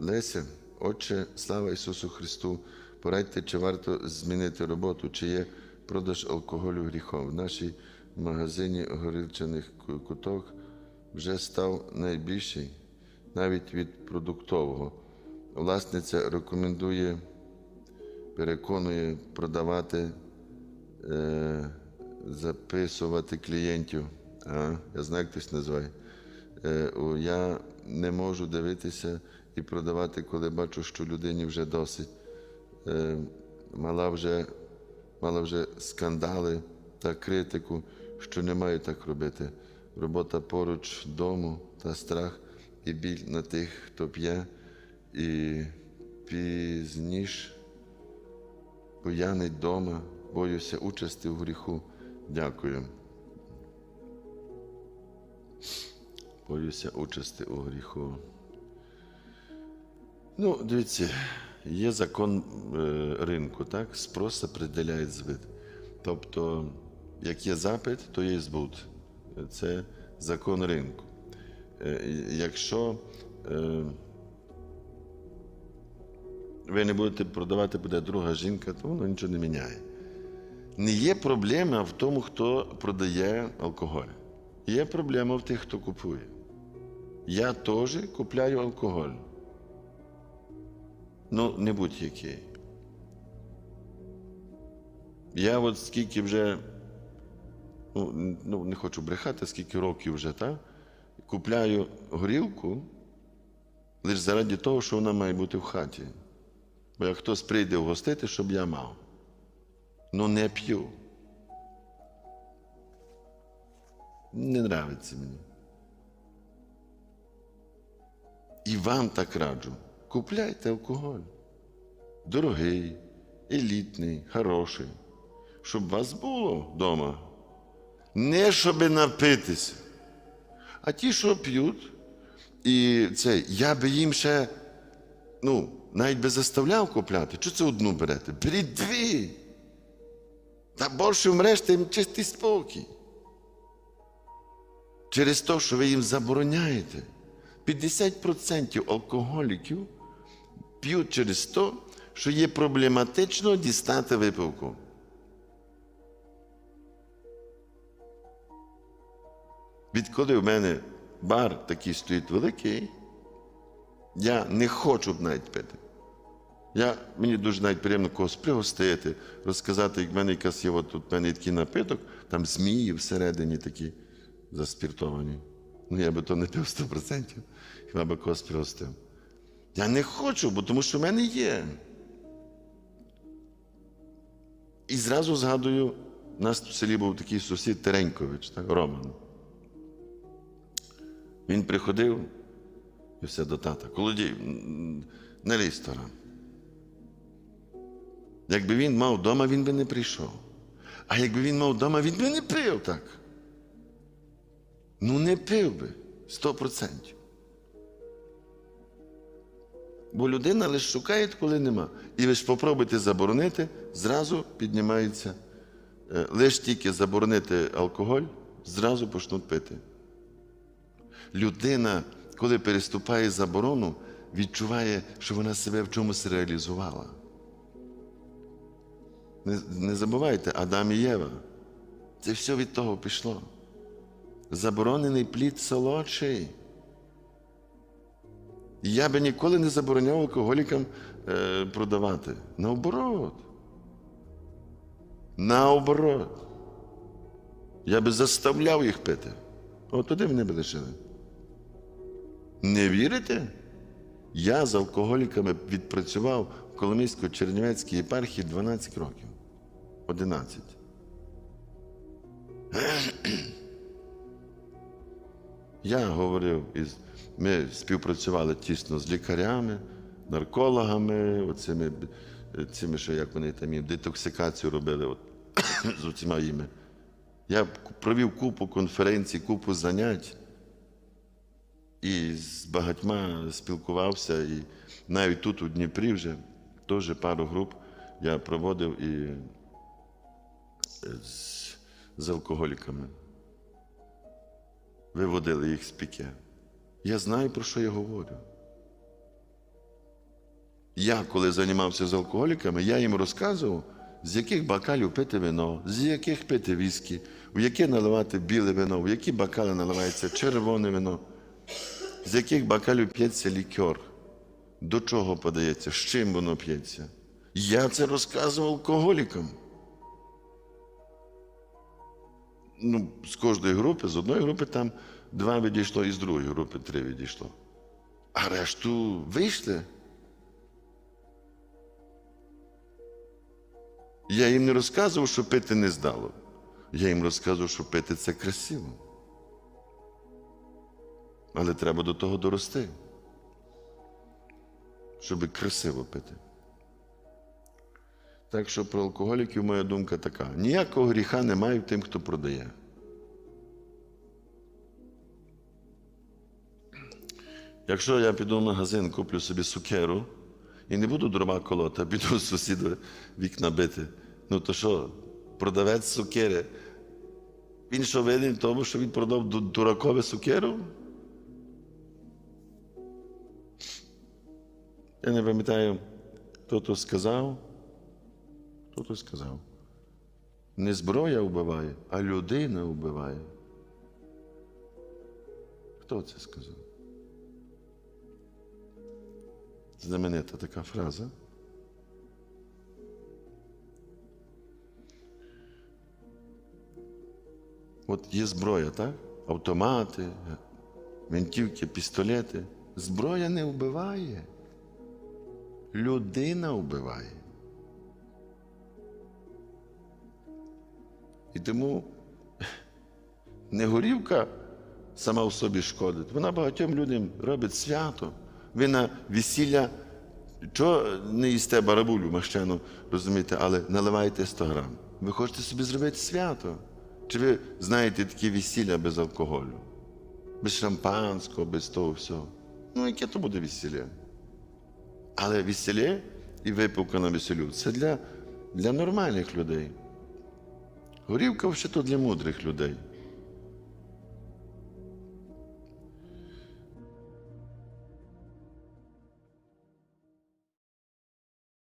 Леся, Отче, слава Ісусу Христу, порадьте, чи варто змінити роботу, чи є продаж алкоголю гріхом. В нашій магазині горілчаних куток вже став найбільший, навіть від продуктового. Власниця рекомендує, переконує продавати, е, записувати клієнтів. А, я знаю, як хтось називає. Е, Я не можу дивитися і продавати, коли бачу, що людині вже досить. Е, Мала вже, мала вже скандали та критику, що не маю так робити. Робота поруч дому та страх і біль на тих, хто п'є, і пізніш буянить дома, боюся участі в гріху. Дякую. Боюся участі у гріху. Ну, дивіться, є закон е, ринку, так? Спрос определяє збит. Тобто, як є запит, то є збут. Це закон ринку. Е, Якщо е, ви не будете продавати, буде друга жінка, то воно нічого не міняє. Не є проблема в тому, хто продає алкоголь. Є проблема в тих, хто купує. Я теж купляю алкоголь. Ну, не будь-який. Я от скільки вже, ну, ну не хочу брехати, скільки років вже, так? Купляю горілку лише заради того, що вона має бути в хаті. Бо як хтось прийде вгостити, щоб я мав. Ну не п'ю. Не нравиться мені. І вам так раджу. Купляйте алкоголь. Дорогий, елітний, хороший. Щоб вас було вдома. Не щоби напитися. А ті, що п'ють, і це, я би їм ще, ну, навіть би заставляв купляти. Чого це одну берете? Беріть дві. Та більше вмреш, тим чистий спокій. Через те, що ви їм забороняєте. 50% алкоголіків п'ють через те, що є проблематично дістати випивку. Відколи в мене бар такий стоїть великий, я не хочу б навіть пити. Я, мені дуже навіть приємно когось пригостити, розказати, як в мене якась є от тут в мене такий напиток, там змії всередині такі заспіртовані. Ну, я би то не пив 100%, хіба би когось пригостив. Я не хочу, бо тому що в мене є. І зразу згадую, у нас в селі був такий сусід Теренькович, так, Роман. Він приходив і все до тата. Колодій, не лізь Тора. Якби він мав вдома, він би не прийшов. А якби він мав вдома, він би не пив так. Ну, не пив би сто процентів. Бо людина лише шукає, коли нема. І ви ж попробуйте заборонити, зразу піднімається. Е, Лише тільки заборонити алкоголь, зразу почнуть пити. Людина, коли переступає заборону, відчуває, що вона себе в чомусь реалізувала. Не, не забувайте, Адам і Єва. Це все від того пішло. Заборонений плід солодший. Я би ніколи не забороняв алкоголікам е, продавати. Наоборот. Наоборот. Я би заставляв їх пити. От туди вони б лишили. Не вірите? Я з алкоголіками відпрацював в Коломийсько-Чернівецькій єпархії 12 років. 11. Я говорив із. Ми співпрацювали тісно з лікарями, наркологами, оцими, цими, що як вони там їм детоксикацію робили от, з усіма їми. Я провів купу конференцій, купу занять і з багатьма спілкувався. І навіть тут, у Дніпрі, вже теж пару груп я проводив і е, з, з алкоголіками. Виводили їх з піке. Я знаю, про що я говорю. Я, коли займався з алкоголіками, я їм розказував, з яких бакалів пити вино, з яких пити віскі, в яке наливати біле вино, в які бакали наливається червоне вино, з яких бакалів п'ється лікер, до чого подається, з чим воно п'ється. Я це розказував алкоголікам. Ну, з кожної групи, з одної групи там два відійшло, і з другої групи три відійшло. А решту вийшли. Я їм не розказував, що пити не здало. Я їм розказував, що пити це красиво. Але треба до того дорости, щоб красиво пити. Так що про алкоголіків моя думка така: ніякого гріха немає в тим, хто продає. Якщо я піду в магазин, куплю собі сукеру і не буду дрова колоти, а піду з сусіда вікна бити, ну то що, продавець сукери, він що винен в тому, що він продав дуракове сукеру? Я не пам'ятаю, хто то сказав. Хто то сказав? Не зброя вбиває, а людина вбиває. Хто це сказав? Знаменита така фраза. От є зброя, так? Автомати, винтівки, пістолети. Зброя не вбиває. Людина вбиває. І тому не горівка сама в собі шкодить. Вона багатьом людям робить свято. Ви на весілля, чого не їсте барабулю мащену, розумієте, але наливаєте 100 грам. Ви хочете собі зробити свято. Чи ви знаєте такі весілля без алкоголю? Без шампанського, без того всього. Ну, яке то буде весілля? Але весілля і випивка на веселю це для, для нормальних людей. Горівка все то для мудрих людей.